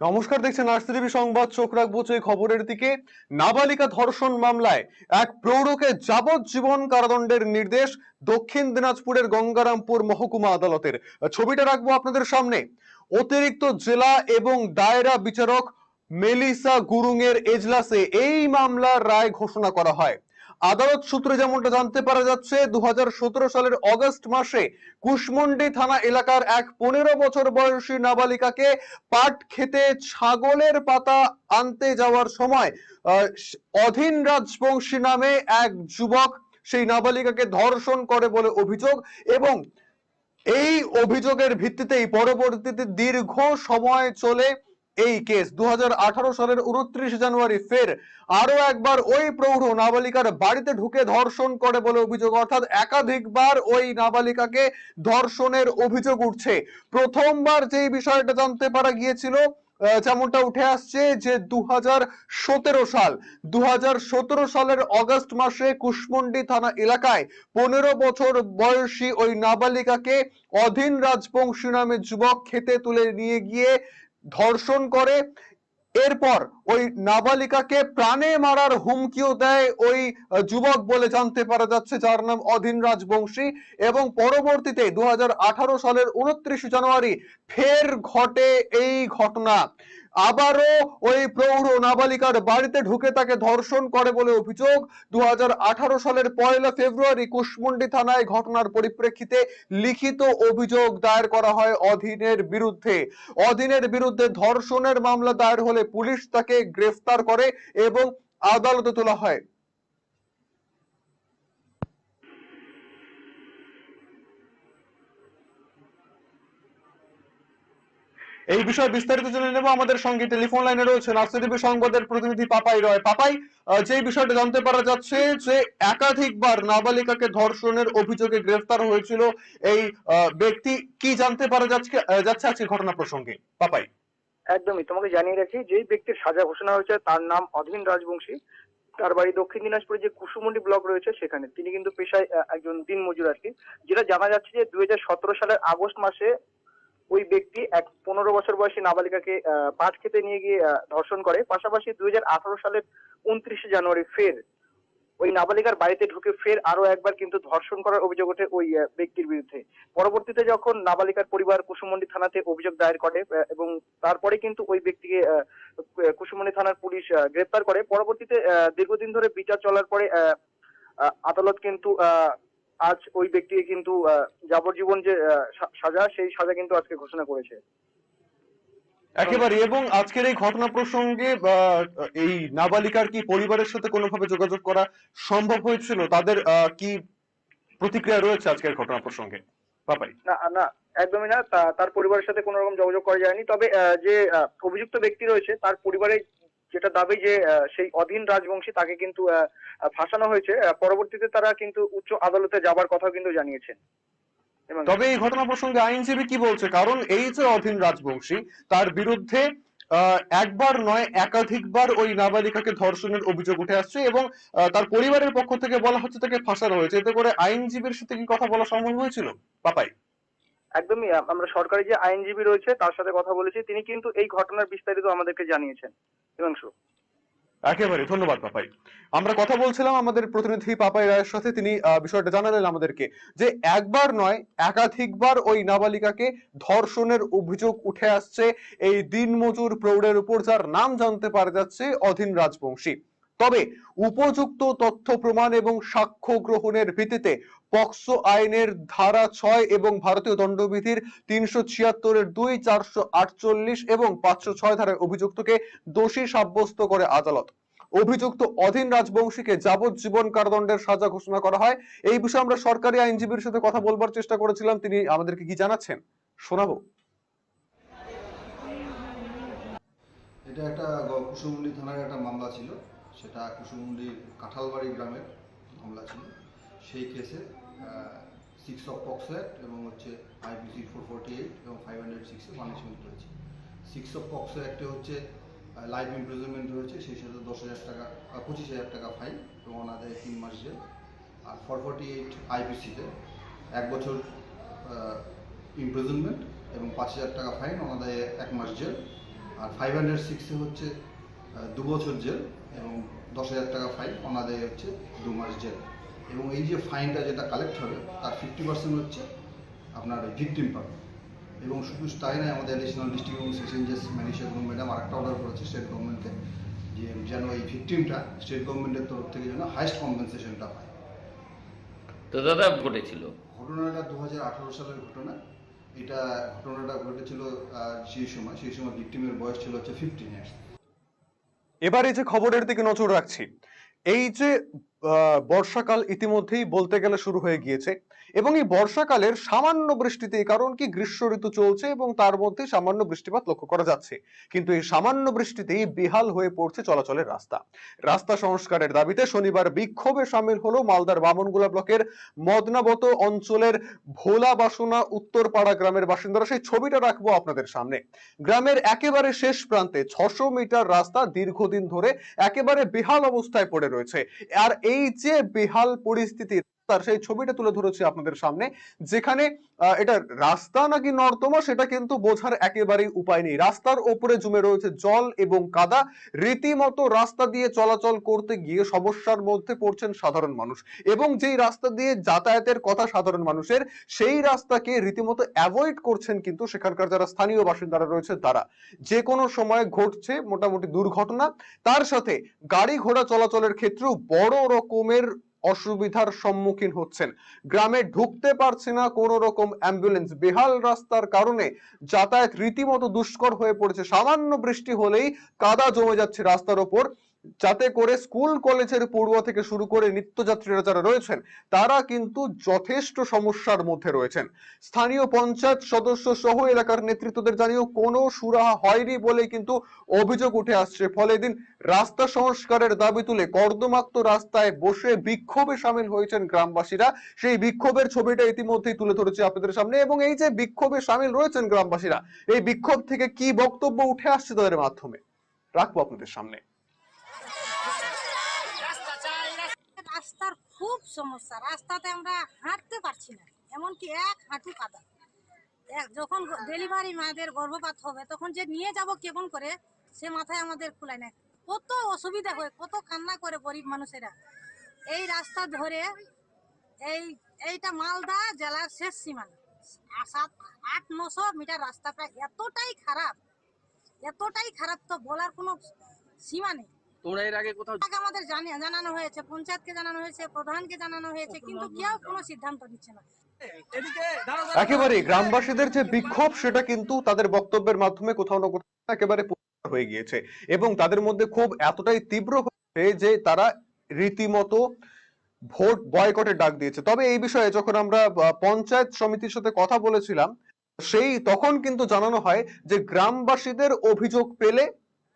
নমস্কার, দেখছেন RC TV সংবাদ। চোখ রাখব এই খবরের দিকে। নাবালিকা ধর্ষণ মামলায় এক প্রৌঢ়কে যাবজ্জীবন কারাদণ্ডের নির্দেশ দক্ষিণ দিনাজপুরের গঙ্গারামপুর মহকুমা আদালতের। ছবিটা রাখব আপনাদের সামনে। অতিরিক্ত জেলা এবং দায়রা বিচারক মেলিসা গুরুং এর এজলাসে এই মামলার রায় ঘোষণা করা হয়। আদালত সূত্রে যেমনটা জানতে পারা যাচ্ছে, দুহাজার সতেরো সালের অগস্ট মাসে কুশমন্ডি থানা এলাকার এক পনেরো বছর বয়সী নাবালিকাকে পাট খেতে ছাগলের পাতা আনতে যাওয়ার সময় অধীন রাজবংশী নামে এক যুবক সেই নাবালিকাকে ধর্ষণ করে বলে অভিযোগ এবং এই অভিযোগের ভিত্তিতেই পরবর্তীতে দীর্ঘ সময় চলে এই কেস দু হাজার আঠারো সালের উনত্রিশ জানুয়ারি ফের আরও একবার ওই প্রৌঢ় নাবালিকার বাড়িতে ঢুকে ধর্ষণ করে বলে অভিযোগ। অর্থাৎ একাধিকবার ওই নাবালিকাকে ধর্ষণের অভিযোগ উঠছে। প্রথমবার যেই বিষয়টা জানতে পারা গিয়েছিল যেমনটা উঠে আসছে যে দু হাজার সতেরো সাল দু হাজার সতেরো সালের অগস্ট মাসে কুশমন্ডি থানা এলাকায় পনেরো বছর বয়সী ওই নাবালিকাকে অধীন রাজবংশী নামে যুবক খেতে তুলে নিয়ে গিয়ে ধর্ষণ করে। এরপর ওই নাবালিকাকে প্রাণে মারার হুমকিও দেয় ওই যুবক বলে জানতে পারা যাচ্ছে, যার নাম অধীন রাজবংশী। এবং পরবর্তীতে দু হাজার আঠারো সালের উনত্রিশে জানুয়ারি ফের ঘটে এই ঘটনা। আবারও ওই প্রৌঢ় নাবালিকার বাড়িতে ঢুকে তাকে ধর্ষণ করে বলে অভিযোগ। দুহাজার আঠারো সালের পয়লা ফেব্রুয়ারি কুশমুন্ডি থানায় ঘটনার পরিপ্রেক্ষিতে লিখিত অভিযোগ দায়ের করা হয় অধীনের বিরুদ্ধে। অধীনের বিরুদ্ধে ধর্ষণের মামলা দায়ের হলে পুলিশ তাকে গ্রেফতার করে এবং আদালতে তোলা হয়। এই বিষয়ে বিস্তারিত জেনে নেব। আমাদের সঙ্গে টেলিফোন লাইনে রয়েছে নার্সিটিভি সংবাদের প্রতিনিধি পাপাই রয়। পাপাই যে বিষয়টা জানতে পারা যাচ্ছে যে একাধিকবার নাবালিকাকে ধর্ষণের অভিযোগে গ্রেফতার হয়েছিল এই ব্যক্তি, কি জানতে পারা যাচ্ছে যাচ্ছে আজকে ঘটনা প্রসঙ্গে? পাপাই। একদমই, তোমাকে জানিয়ে রাখি, যেই ব্যক্তির সাজা ঘোষণা হয়েছে তার নাম অধীন রাজবংশী। তার বাড়ি দক্ষিণ দিনাজপুরে যে কুসুমন্ডি ব্লক রয়েছে সেখানে। তিনি কিন্তু পেশায় একজন দিন মজুর আর কি যেটা জানা যাচ্ছে যে দুই হাজার সতেরো সালের আগস্ট মাসে ওই ব্যক্তি এক পনেরো বছর বয়সী নাবালিকাকে পাট খেতে নিয়ে গিয়ে ধর্ষণ করে। পাশাপাশি দুই সালের উনত্রিশে জানুয়ারি ফের ওই নাবালিকার বাড়িতে ঢুকে ফের আরও একবার কিন্তু ধর্ষণ করার অভিযোগ ওঠে ওই ব্যক্তির বিরুদ্ধে। পরবর্তীতে যখন নাবালিকার পরিবার কুসুমন্ডি থানাতে অভিযোগ দায়ের করে এবং তারপরে কিন্তু ওই ব্যক্তিকে কুসুমন্ডি থানার পুলিশ গ্রেপ্তার করে। পরবর্তীতে দীর্ঘদিন ধরে বিচার চলার পরে আদালত কিন্তু আজ ওই ব্যক্তিকে কিন্তু যাবজ্জীবন যে সাজা সেই সাজা কিন্তু আজকে ঘোষণা করেছে। একেবারে এবং আজকের এই ঘটনা প্রসঙ্গে এই নাবালিকার কি পরিবারের সাথে কোনোভাবে যোগাযোগ করা সম্ভব হয়েছিল? তাদের কি প্রতিক্রিয়া রয়েছে আজকের ঘটনা প্রসঙ্গে? পাপাই না না একদমই না। তার পরিবারের সাথে কোনো রকম যোগাযোগ করা যায়নি। তবে যে অভিযুক্ত ব্যক্তি রয়েছে তার পরিবারের যেটা দাবি যে সেই অধীন রাজবংশী তাকে কিন্তু ফাঁসানো হয়েছে। পরবর্তীতে তারা কিন্তু উচ্চ আদালতে যাবার কথা কিন্তু জানিয়েছেন। তবে এই ঘটনা প্রসঙ্গে আইনজীবী কি বলছে? কারণ এই যে অধীন রাজবংশী, তার বিরুদ্ধে একবার নয়, একাধিকবার ওই নাবালিকাকে ধর্ষণের অভিযোগ উঠে আসছে এবং তার পরিবারের পক্ষ থেকে বলা হচ্ছে তাকে ফাঁসানো হয়েছে। এতে করে আইনজীবীর সাথে কি কথা বলা সম্ভব হয়েছিল? পাপাই। একদমই আমরা সরকারি যে আইনজীবী রয়েছে, তার সাথে কথা বলেছি। তিনি কিন্তু এই ঘটনার বিস্তারিত আমাদেরকে জানিয়েছেন। হিমাংশু। একেবারে, ধন্যবাদ পাপাই। আমরা কথা বলছিলাম আমাদের প্রতিনিধি পাপাই রায়ের সাথে। তিনি বিষয়টা জানালেন আমাদেরকে যে একবার নয়, একাধিকবার ওই নাবালিকাকে ধর্ষণের অভিযোগ উঠে আসছে। এই দিনমজুর প্রৌঢ়ের উপর যার নাম জানতে পারা যাচ্ছে, অধীন রাজবংশী। তবে উপযুক্ত তথ্য প্রমাণ এবং সাক্ষ্য গ্রহণের ভিত্তিতে পক্সো আইনের ধারা ছয় এবং ভারতীয় দণ্ডবিধির তিনশো ছিয়াত্তরের দুই, চারশো আটচল্লিশ এবং পাঁচশো ছয় ধারায় অভিযুক্তকে দোষী সাব্যস্ত করে আদালত। অভিযুক্ত অধীন রাজবংশীকে যাবজ্জীবন কারাদণ্ডের সাজা ঘোষণা করা হয়। এই বিষয়ে আমরা সরকারি আইনজীবীর সাথে কথা বলবার চেষ্টা করেছিলাম। তিনি আমাদেরকে কি জানাচ্ছেন? শোনাবো। এটা একটা কুসুমুন্ডি থানার একটা মামলা ছিল। সেটা কুসুমুন্ডির কাঁঠালবাড়ি গ্রামের মামলা ছিল। সেই কেসে সিক্স অফ পক্স অ্যাক্ট এবং হচ্ছে আইপিসি ফোর ফোরটি এইট এবং ফাইভ হান্ড্রেড সিক্সে পানিশমেন্ট রয়েছে। সিক্স অফ পক্স অ্যাক্টে হচ্ছে লাইফ ইমপ্রিজনমেন্ট রয়েছে, সেই সাথে দশ হাজার টাকা পঁচিশ হাজার টাকা ফাইন এবং অনাদায়ে তিন মাস জেল। আর ফোর ফোরটি এইট আইপিসিতে এক বছর ইমপ্রিজনমেন্ট এবং পাঁচ হাজার টাকা ফাইন অনাদায়ে এক মাস জেল। আর ফাইভ হান্ড্রেড সিক্সে হচ্ছে দু বছর জেল। এবং দশ হাজার টাকা ফাইন অনাদায় হচ্ছে দু মাস জেল। এবং এই যে ফাইনটা যেটা কালেক্ট হবে তার ফিফটি পার্সেন্ট হচ্ছে আপনার ভিকটিম পাবে। এবং শুধু তাই নয় আমাদের অ্যাডিশনাল ডিস্ট্রিক্ট এবং সেশন জাজ ম্যানেজার এবং ম্যাডাম আরেকটা অর্ডার করেছে স্টেট গভর্নমেন্টকে যে যেন এই ভিকটিমটা স্টেট গভর্নমেন্টের তরফ থেকে যেন হাইস্ট কম্পেনসেশনটা পায়। তো দাদা ঘটেছিল? ঘটনাটা দু হাজার আঠারো সালের ঘটনা। এটা ঘটনাটা ঘটেছিল সেই সময় সেই সময় ভিকটিমের বয়স ছিল হচ্ছে ফিফটিন ইয়ার্স এবারে যে খবরের দিকে নজর রাখছি, এই যে বর্ষাকাল ইতিমধ্যেই বলতে গেলে শুরু হয়ে গিয়েছে। এবং এই বর্ষাকালের সামান্য বৃষ্টিতে কারণ কি? গ্রীষ্ম ঋতু চলছে এবং তার মধ্যে সামান্য বৃষ্টিপাত লক্ষ্য করা যাচ্ছে। কিন্তু এই সামান্য বৃষ্টিতেই বেহাল হয়ে পড়ছে চলাচলের রাস্তা। রাস্তা সংস্কারের দাবিতে শনিবার বিক্ষোভে সামিল হলো মালদার বামনগোলা ব্লকের মদনাবত অঞ্চলের ভোলা বাসনা উত্তরপাড়া গ্রামের বাসিন্দারা। সেই ছবিটা রাখব আপনাদের সামনে। গ্রামের একেবারে শেষ প্রান্তে ছশো মিটার রাস্তা দীর্ঘদিন ধরে একেবারে বেহাল অবস্থায় পড়ে রয়েছে। আর এই যে বেহাল পরিস্থিতি তার সেই ছবিটা তুলে ধরেছি আপনাদের সামনে, যেখানে এটা রাস্তা নাকি নর্দমা সেটা কিন্তু বোঝার একেবারেই উপায় নেই। রাস্তার ওপরে জমে রয়েছে জল এবং কাদা। রীতিমতো রাস্তা দিয়ে চলাচল করতে গিয়ে সমস্যার মধ্যে পড়ছেন সাধারণ মানুষ এবং যেই রাস্তা দিয়ে যাতায়াতের কথা সাধারণ মানুষের, সেই রাস্তাকে রীতিমতো অ্যাভয়েড করছেন কিন্তু সেখানকার যারা স্থানীয় বাসিন্দারা রয়েছে তারা। যে কোনো সময় ঘটছে মোটামুটি দুর্ঘটনা। তার সাথে গাড়ি ঘোড়া চলাচলের ক্ষেত্রেও বড় রকমের অসুবিধার সম্মুখীন হচ্ছেন। গ্রামে ঢুকতে পারছে না কোনো রকম অ্যাম্বুলেন্স। বেহাল রাস্তার কারণে যাতায়াত রীতিমতো দুষ্কর হয়ে পড়েছে। সামান্য বৃষ্টি হলেই কাদা জমে যাচ্ছে রাস্তার ওপর। যাতে করে স্কুল, কলেজের পড়ুয়া থেকে শুরু করে নিত্যযাত্রীরা যারা রয়েছেন, তারা কিন্তু যথেষ্ট সমস্যার মধ্যে রয়েছেন। স্থানীয় পঞ্চায়েত সদস্য সহ এলাকার নেতৃত্বদের জানিয়েও কোনো সুরাহা হয়নি বলে কিন্তু অভিযোগ উঠে আসছে। ফলে এদিন রাস্তা সংস্কারের দাবি তুলে কর্দমাক্ত রাস্তায় বসে বিক্ষোভে সামিল হয়েছেন গ্রামবাসীরা। সেই বিক্ষোভের ছবিটা ইতিমধ্যেই তুলে ধরেছে আপনাদের সামনে এবং এই যে বিক্ষোভে সামিল রয়েছেন গ্রামবাসীরা, এই বিক্ষোভ থেকে কি বক্তব্য উঠে আসছে তাদের মাধ্যমে? রাখব আপনাদের সামনে। রাস্তার খুব সমস্যা। রাস্তাতে আমরা হাঁটতে পারছি না, এমনকি এক হাঁটু কাদা। যখন ডেলিভারি মায়েদের গর্ভপাত হবে, তখন যে নিয়ে যাব কেমন করে, সে মাথায় আমাদের খুলায় না কত অসুবিধা হয়, কত কান্না করে গরিব মানুষেরা। এই রাস্তা ধরে, এই, এইটা মালদা জেলার শেষ সীমানা। সাত, আট, নশো মিটার রাস্তাটা এতটাই খারাপ এতটাই খারাপ তো বলার কোনো সীমা নেই। তোমরা এর আগে কোথাও আমাদের জানানো হয়েছে পঞ্চায়েতকে জানানো হয়েছে প্রধানকে জানানো হয়েছে কিন্তু কেউ কোনো সিদ্ধান্ত নিচ্ছে না। একেবারে গ্রামবাসীদের যে বিক্ষোভ সেটা কিন্তু তাদের বক্তব্যের মাধ্যমে কোথাও না কোথাও একেবারে হয়ে গিয়েছে। এবং তাদের মধ্যে ক্ষোভ এতটাই তীব্র হয়েছে যে তারা রীতিমতো ভোট বয়কটের ডাক দিয়েছে। তবে এই বিষয়ে যখন আমরা পঞ্চায়েত সমিতির সাথে কথা বলেছিলাম সেই তখন কিন্তু জানানো হয় যে গ্রামবাসীদের অভিযোগ পেলে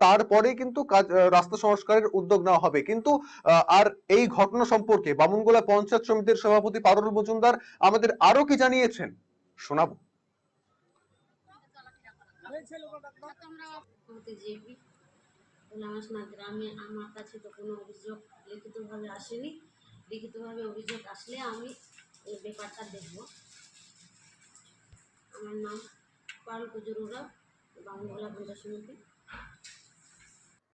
তারপরে কিন্তু কাজ রাস্তা সংস্কারের উদ্যোগ নেওয়া হবে। কিন্তু আর এই ঘটনা সম্পর্কে বামুনগোলা পঞ্চায়েত সমিতির সভাপতি পারুল মজুমদার আমাদের আরও কি জানিয়েছেন? শোনাবো। আমার কাছে অভিযোগ আসলে আমি আমার নাম পাল কুজুরুরা বাংলা পঞ্চায়েত সমিতি